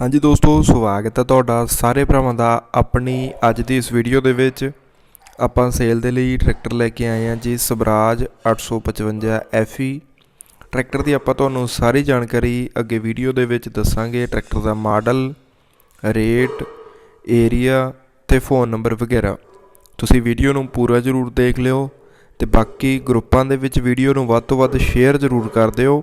ਹਾਂਜੀ ਦੋਸਤੋ, ਸਵਾਗਤ ਹੈ ਤੁਹਾਡਾ ਸਾਰੇ ਭਰਾਵਾਂ ਦਾ ਆਪਣੀ ਅੱਜ ਦੀ ਇਸ ਵੀਡੀਓ ਦੇ ਵਿੱਚ। ਆਪਾਂ ਸੇਲ ਦੇ ਲਈ ਟਰੈਕਟਰ ਲੈ ਕੇ ਆਏ ਹਾਂ ਜੀ, ਸਵਰਾਜ 855 FE ਟਰੈਕਟਰ ਦੀ ਆਪਾਂ ਤੁਹਾਨੂੰ ਸਾਰੀ ਜਾਣਕਾਰੀ ਅੱਗੇ ਵੀਡੀਓ ਦੇ ਵਿੱਚ ਦੱਸਾਂਗੇ। ਟਰੈਕਟਰ ਦਾ ਮਾਡਲ ਰੇਟ ਏਰੀਆ ਤੇ ਫੋਨ ਨੰਬਰ ਵਗੈਰਾ। ਤੁਸੀਂ ਵੀਡੀਓ ਨੂੰ ਪੂਰਾ ਜ਼ਰੂਰ ਦੇਖ ਲਿਓ ਤੇ ਬਾਕੀ ਗਰੁੱਪਾਂ ਦੇ ਵਿੱਚ ਵੀਡੀਓ ਨੂੰ ਵੱਧ ਤੋਂ ਵੱਧ ਸ਼ੇਅਰ ਜ਼ਰੂਰ ਕਰ ਦਿਓ।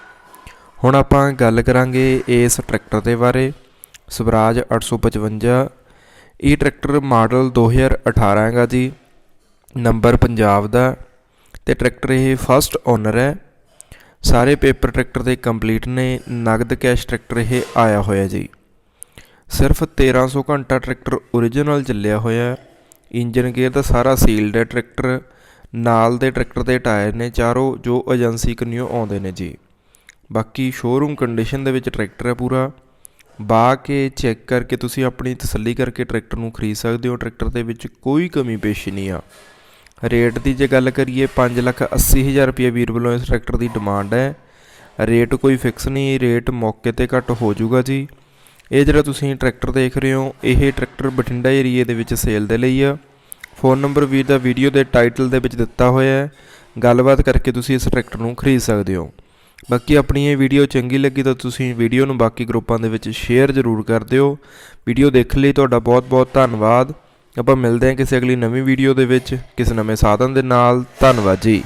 ਹੁਣ ਆਪਾਂ ਗੱਲ ਕਰਾਂਗੇ ਇਸ ਟਰੈਕਟਰ ਦੇ ਬਾਰੇ। ਸਵਰਾਜ 855 ਇਹ ਟਰੈਕਟਰ ਮਾਡਲ 2018 ਹੈਗਾ ਜੀ, ਨੰਬਰ ਪੰਜਾਬ ਦਾ ਤੇ ਟਰੈਕਟਰ ਇਹ ਫਸਟ ਓਨਰ ਹੈ। ਸਾਰੇ ਪੇਪਰ ਟਰੈਕਟਰ ਦੇ ਕੰਪਲੀਟ ਨੇ, ਨਗਦ ਕੈਸ਼ ਟਰੈਕਟਰ ਇਹ ਆਇਆ ਹੋਇਆ ਜੀ। ਸਿਰਫ 1300 ਘੰਟਾ ਟਰੈਕਟਰ ਓਰੀਜਨਲ ਚੱਲਿਆ ਹੋਇਆ ਇੰਜਨ ਗੇਅਰ ਦਾ ਸਾਰਾ ਸੀਲਡ ਹੈ ਟਰੈਕਟਰ। ਨਾਲ ਦੇ ਟਰੈਕਟਰ ਦੇ ਟਾਇਰ ਨੇ ਚਾਰੋਂ, ਜੋ ਏਜੰਸੀ ਕਨਿਓ ਆਉਂਦੇ ਨੇ ਜੀ। ਬਾਕੀ ਸ਼ੋਰੂਮ ਕੰਡੀਸ਼ਨ ਦੇ ਵਿੱਚ ਟਰੈਕਟਰ ਹੈ ਪੂਰਾ। ਬਾ ਕੇ ਚੈੱਕ ਕਰਕੇ ਤੁਸੀਂ ਆਪਣੀ ਤਸੱਲੀ ਕਰਕੇ ਟਰੈਕਟਰ ਨੂੰ ਖਰੀਦ ਸਕਦੇ ਹੋ। ਟਰੈਕਟਰ ਦੇ ਵਿੱਚ ਕੋਈ ਕਮੀ ਪੇਸ਼ੀ ਨਹੀਂ ਆ। ਰੇਟ ਦੀ ਜੇ ਗੱਲ ਕਰੀਏ 580000 ਰੁਪਏ ਵੀਰ ਵੱਲੋਂ ਇਸ ਟਰੈਕਟਰ ਦੀ ਡਿਮਾਂਡ ਹੈ। ਰੇਟ ਕੋਈ ਫਿਕਸ ਨਹੀਂ ਰੇਟ ਮੌਕੇ ਤੇ ਘੱਟ ਹੋ ਜਾਊਗਾ ਜੀ। ਇਹ ਜਿਹੜਾ ਤੁਸੀਂ ਟਰੈਕਟਰ ਦੇਖ ਰਹੇ ਹੋ, ਇਹ ਟਰੈਕਟਰ ਬਠਿੰਡਾ ਏਰੀਏ ਦੇ ਵਿੱਚ ਸੇਲ ਦੇ ਲਈ ਆ। ਫੋਨ ਨੰਬਰ ਵੀਰ ਦਾ ਵੀਡੀਓ ਦੇ ਟਾਈਟਲ ਦੇ ਵਿੱਚ ਦਿੱਤਾ ਹੋਇਆ ਹੈ। ਗੱਲਬਾਤ ਕਰਕੇ ਤੁਸੀਂ ਇਸ ਟਰੈਕਟਰ ਨੂੰ ਖਰੀਦ ਸਕਦੇ ਹੋ। ਬਾਕੀ ਆਪਣੀ ਇਹ ਵੀਡੀਓ ਚੰਗੀ ਲੱਗੀ ਤਾਂ ਤੁਸੀਂ ਵੀਡੀਓ ਨੂੰ ਬਾਕੀ ਗਰੁੱਪਾਂ ਦੇ ਵਿੱਚ ਸ਼ੇਅਰ ਜ਼ਰੂਰ ਕਰ ਦਿਓ। ਵੀਡੀਓ ਦੇਖਣ ਲਈ ਤੁਹਾਡਾ ਬਹੁਤ-ਬਹੁਤ ਧੰਨਵਾਦ। ਆਪਾਂ ਮਿਲਦੇ ਹਾਂ ਕਿਸੇ ਅਗਲੀ ਨਵੀਂ ਵੀਡੀਓ ਦੇ ਵਿੱਚ, ਕਿਸੇ ਨਵੇਂ ਸਾਧਨ ਦੇ ਨਾਲ। ਧੰਨਵਾਦ ਜੀ।